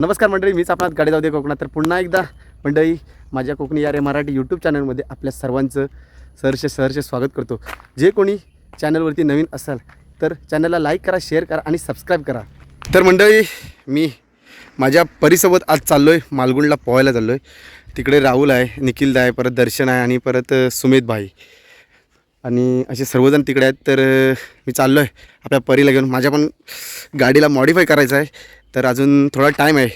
नमस्कार मंडळी मीच आपणात गाडी जाऊ दे कोकणात. तर पुन्हा एकदा मंडळी माझ्या कोकणी यारे मराठी यूट्यूब चॅनलमध्ये आपल्या सर्वांचं सहर्ष सहर्ष स्वागत करतो. जे कोणी चॅनलवरती नवीन असाल तर चॅनलला लाईक करा शेअर करा आणि सबस्क्राईब करा. तर मंडळी मी माझ्या परीसोबत आज चाललो आहे मालगुंडला पोहायला चाललो आहे तिकडे राहुल आहे निखिलदा आहे परत दर्शन आहे आणि परत सुमेध भाई. आणि असे सर्वजण तिकडे आहेत. तर मी चाललो आहे आपल्या परीला घेऊन. माझ्या पण गाडीला मॉडिफाय करायचं आहे. तर अजून थोडा टाईम आहे.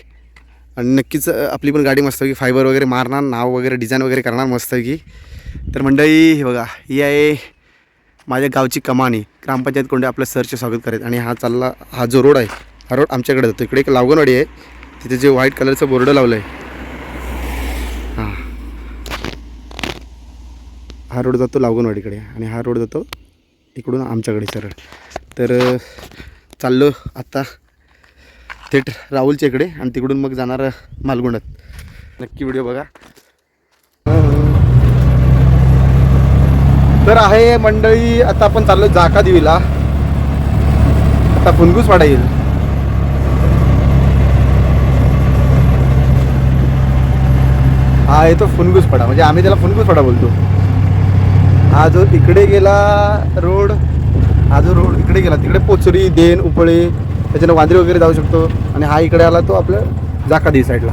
आणि नक्कीच आपली पण गाडी मस्त की फायबर वगैरे मारणार नाव वगैरे डिझाईन वगैरे करणार मस्त की तर मंडळी हे बघा ही आहे माझ्या गावची कमानी. ग्रामपंचायत कोंडे आपलं सरचे स्वागत करेल. आणि हा चालला हा जो रोड आहे हा रोड आमच्याकडे जातो. इकडे एक लावगणवाडी आहे. तिथे जे व्हाईट कलरचं बोर्ड लावलं आहे हां. हा रोड जातो लावगणवाडीकडे. आणि हा रोड जातो इकडून आमच्याकडे सरळ. तर चाललो आत्ता थेट राहुलच्या इकडे आणि तिकडून मग जाणार मालगुंडात. नक्की व्हिडिओ बघा. तर आहे मंडळी आता आपण चाललो जाका देवीला. आता फुनगूस वाडा येईल हा येतो फुनगूस फडा. म्हणजे आम्ही त्याला फुनगूस फडा बोलतो. हा जो इकडे गेला रोड हा जो रोड इकडे गेला तिकडे पोचरी देन उपळे त्याच्यानं वांद्रे वगैरे जाऊ शकतो. आणि हा इकडे आला तो आपल्या जाकादी साईडला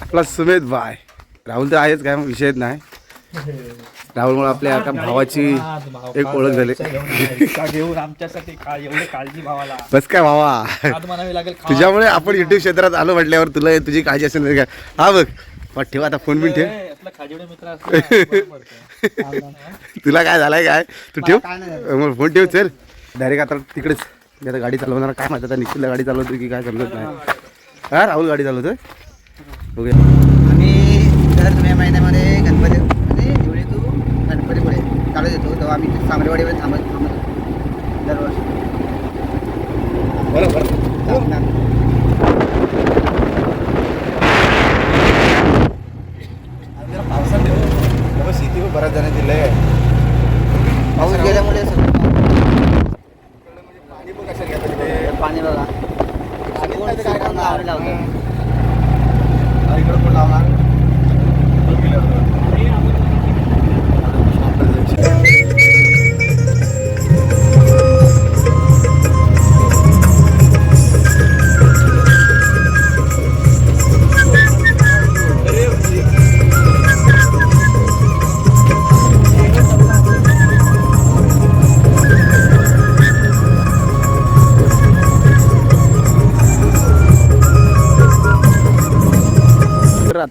आपला सुमेध बाय. राहुल तर आहेच काय विषयच नाही. राहुलमुळे आपल्या एका भावाची एक ओळख झाली. आमच्यासाठी काळजी भावाला बस काय भावा. तुझ्यामुळे आपण युट्यूब क्षेत्रात आलो म्हटल्यावर तुला तुझी काळजी असेल हा बघ. मग ठेव आता फोन बिन ठेव. तुला काय झालंय काय? तू ठेव. मग फोन ठेव चल. डायरेक्ट आता तिकडेच. मी आता गाडी चालवणार काय माहिती आता निखिलला गाडी चालवतो की काय चालवत नाही. हा राहुल गाडी चालवतोय? बघूया. आम्ही दर मे महिन्यामध्ये गणपती म्हणजे दिवाळी टू गणपतीपुळे. चालू देतो तेव्हा आम्ही सामरेवाडीवर थांबत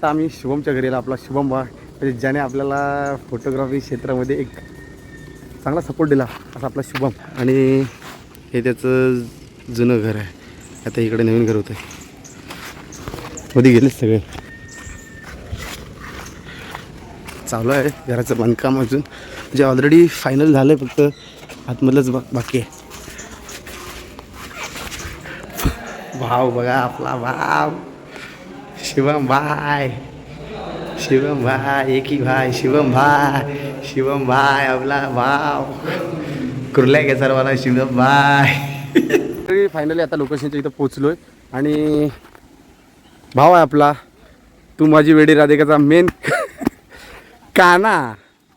आता आम्ही शुभमच्या घरी आलो आपला शुभम बा म्हणजे ज्याने आपल्याला फोटोग्राफी क्षेत्रामध्ये एक चांगला सपोर्ट दिला असा आपला शुभम. आणि हे त्याचं जुनं घर आहे. आता इकडे नवीन घर होतं मध्ये गेले सगळे. चालू आहे घराचं बांधकाम अजून. म्हणजे ऑलरेडी फायनल झालं आहे फक्त आतमधलंच बा बाकी आहे. भाव बघा आपला भाव शिवम भाय शिवम भाय एकी भाय शिवम भाय शिवम भाय आपला भाव. कुर्ल्या घे सर्वांना शिवम भाय फायनली आता लोकेशनच्या इथं पोचलोय आणि भाव आहे आपला. तू माझी वेडी राधिकाचा मेन काना.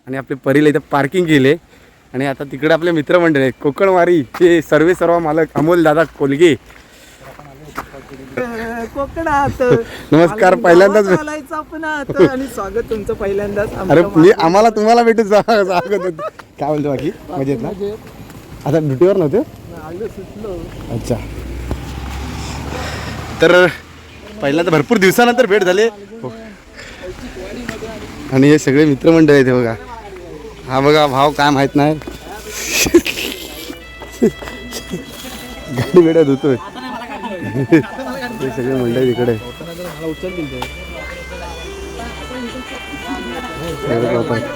आणि आपले परीला इथं पार्किंग केले. आणि आता तिकडे आपले मित्रमंडळ आहेत. कोकणवारी हे सर्वे सर्व मालक अमोल दादा कोलगे. कोकणात. नमस्कार पहिल्यांदाच भेट- आपण आणि स्वागत तुमचं पहिल्यांदाच अरे मी आम्हाला तुम्हाला भेटून जा- सांगत होतो. काय बोलतो बाकी? मजेत ना? आता ड्युटीवर नव्हते? आलो सुटलो. अच्छा. तर पहिल्यांदा भरपूर दिवसानंतर भेट झाले. हो. आणि हे सगळे मित्रमंडळ आहेत हे बघा. हा बघा भाव काय माहीत नाही. गाडी वेड्यात होतोय. हे सगळे मंडळ इकडे मला उचल दिल तो. सगळे लोकं आहेत.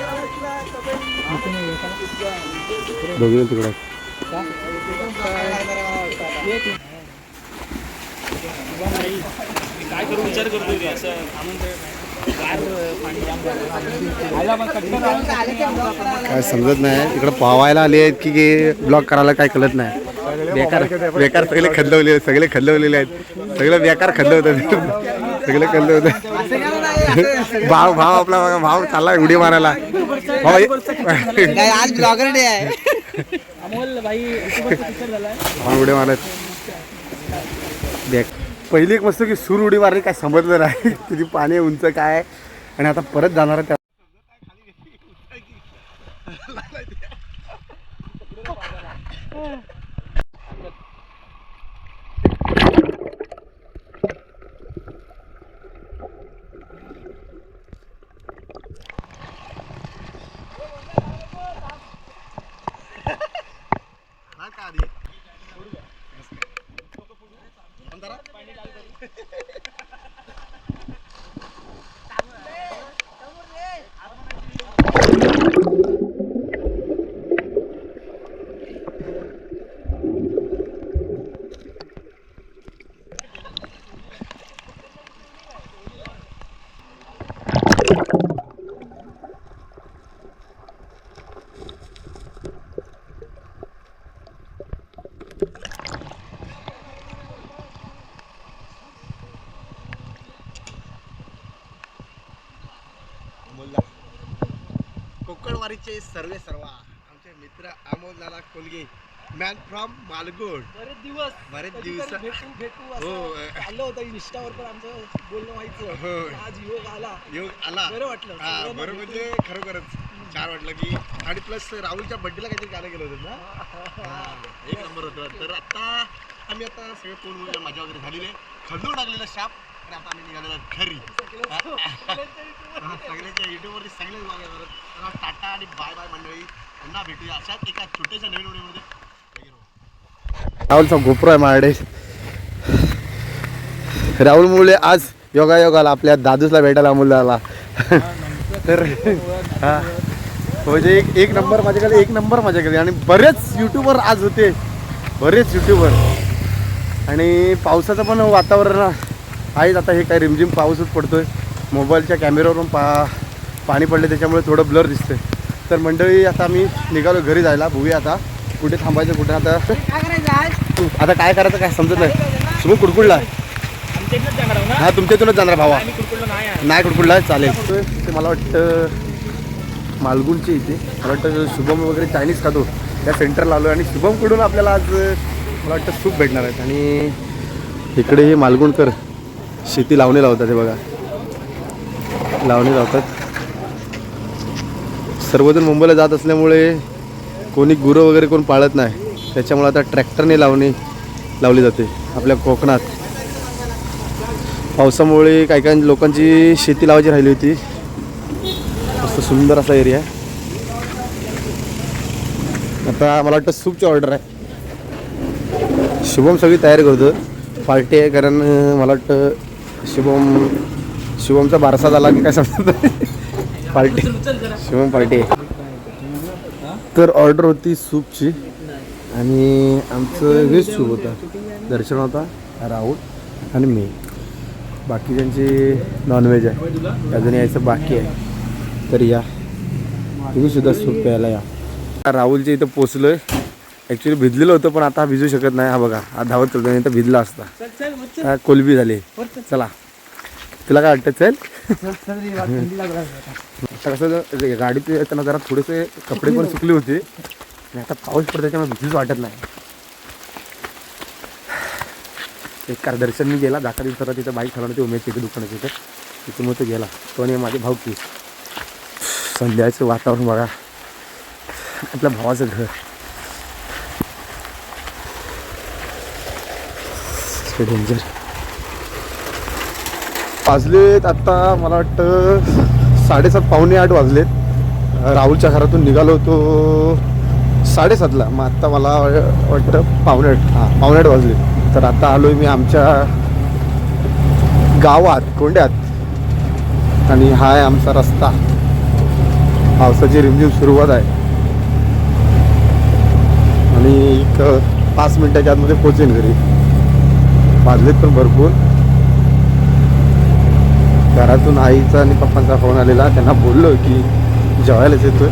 दोघे तिकडे. काय करू विचार असं काय समजत नाही इकडं पावायला आले आहेत की ब्लॉक करायला काय कळत नाही बेकार बेकार सगळे खदलवले सगळे खदलवलेले आहेत. सगळे बेकार खदलं होतं सगळे खदलं होतं भाव भाव आपला बघा, भाव चाललाय उडी मारायला. भाव आज ब्लॉगर डे आहे. अमोल भाई युट्यूबरचा पिक्चर झालाय. भाव उडी मारत. देख पहिली एक मस्त की सूर उडी मारली काय समजलं नाही. किती पाणी उंच काय आहे. आणि आता परत जाणार आहे त्या कोकणवारीचे सर्वे सर्वा. आमचे मित्र अमोल दादा कोलगे मॅन फ्रॉम मालगुड. बरेच दिवस बरेच दिवस भेटू भेटू हो. असं चाललं होतं इंस्टावर पण आमचं बोलणं हो. व्हायचं आज योग आला. योग आला. बरं वाटलं. हा बरं म्हणजे खरोखरच छान वाटलं की आणि प्लस राहुलच्या बड्डेला काहीतरी गाणं गेलं होतं ना? हा, एक नंबर होतं. तर आता आम्ही आता सगळे फोन वगैरे मजा वगैरे झालेली. खंदून टाकलेलं शाप. आणि आता आम्ही निघालेलो आहोत घरी हा, युट्यूबवरती सगळेच बघायला तर टाटा आणि बाय बाय मंडळी. पुन्हा भेटूया. अशाच एका छोट्याशा नवीन व्हिडिओमध्ये. राहुलचा गोप्रो आहे माझ्याकडे. राहुल मुळे आज योगा योगाला आपल्या दादूसला भेटायला मुलाला तर हा. म्हणजे एक एक नंबर माझ्याकडे एक नंबर माझ्याकडे. आणि बरेच युट्यूबर आज होते. बरेच युट्यूबर आणि पावसाचं पण वातावरण आहेच आता हे काय रिमझिम पाऊसच पडतो आहे मोबाईलच्या कॅमेऱ्यावरून पा पाणी पडले त्याच्यामुळे थोडं ब्लर दिसतंय. तर मंडळी आता मी निघालो घरी जायला. बघूया आता कुठे थांबायचं कुठे आता आता काय करायचं काय समजत नाही. तुम्ही कुडकुडला हा तुमच्या इथूनच जाणार भावा. नाही आहे. नाही कुडकुडला चालेल. ते मला वाटतं मालगुणचे इथे. मला वाटतं शुभम वगैरे चायनीज खातो. त्या सेंटरला आलो आणि शुभमकडून आपल्याला आज मला वाटतं सूप भेटणार आहेत. आणि इकडे हे मालगुणकर. शेती लावणी लावतात हे बघा. लावणी लावतात. सर्वजण मुंबईला जात असल्यामुळे कोणी गुरं वगैरे कोण पाळत नाही. त्याच्यामुळे आता ट्रॅक्टरने लावणी लावली जाते आपल्या कोकणात. पावसामुळे काही काही लोकांची शेती लावायची राहिली होती. मस्त सुंदर असा एरिया आता मला वाटतं सूपची ऑर्डर आहे. शुभम सगळी तयारी करतो पार्टी आहे कारण मला वाटतं शुभम शुभमचा बारसा झाला की काय समजत पार्टी. शुभम पार्टी. आहे तर ऑर्डर होती सूपची. आणि आमचं व्हेज सूप होतं. दर्शन होता राहुल आणि मी. बाकीच्यांची नॉनव्हेज आहे अजून यायचं बाकी आहे. तर या. तुम्ही सुद्धा सूप प्यायला या. राहुलच्या इथं पोचलो आहे ॲक्च्युली भिजलेलं होतं पण आता भिजू शकत नाही. हा बघा हा धावत चलतो नाही तर भिजला असता. कोलबी झाली. चला. तुला काय वाटतं चल? आता कसं गाडीत येताना जरा थोडेसे कपडे पण सुकले होते. आणि आता पाऊस पडतो त्याच्यामुळे भीतीच वाटत नाही. एक कार दर्शन मी गेला दाखा दिवसाला तिथं बाईक ठरवण्याची उमेद तिथे दुकानाची तिथं. तिथे मग तो गेला. तो आणि माझे भाऊ की संध्याचं वातावरण बघा. आपल्या भावाचं घर. डेंजर वाजलेत आत्ता मला वाटतं साडेसात पावणे आठ वाजलेत. राहुलच्या घरातून निघालो होतो साडेसातला. मग आत्ता मला वाटतं पावणे आठ हां पावणे आठ वाजले. तर आता आलो आहे मी आमच्या गावात कोंड्यात. आणि हा आहे आमचा रस्ता. पावसाची रिमझिम सुरुवात आहे. आणि एक पाच मिनिटाच्या आतमध्ये पोचेन घरी. वाजलेत पण भरपूर. घरातून आईचा आणि पप्पांचा फोन आलेला. त्यांना बोललो की जेवायलाच येतोय.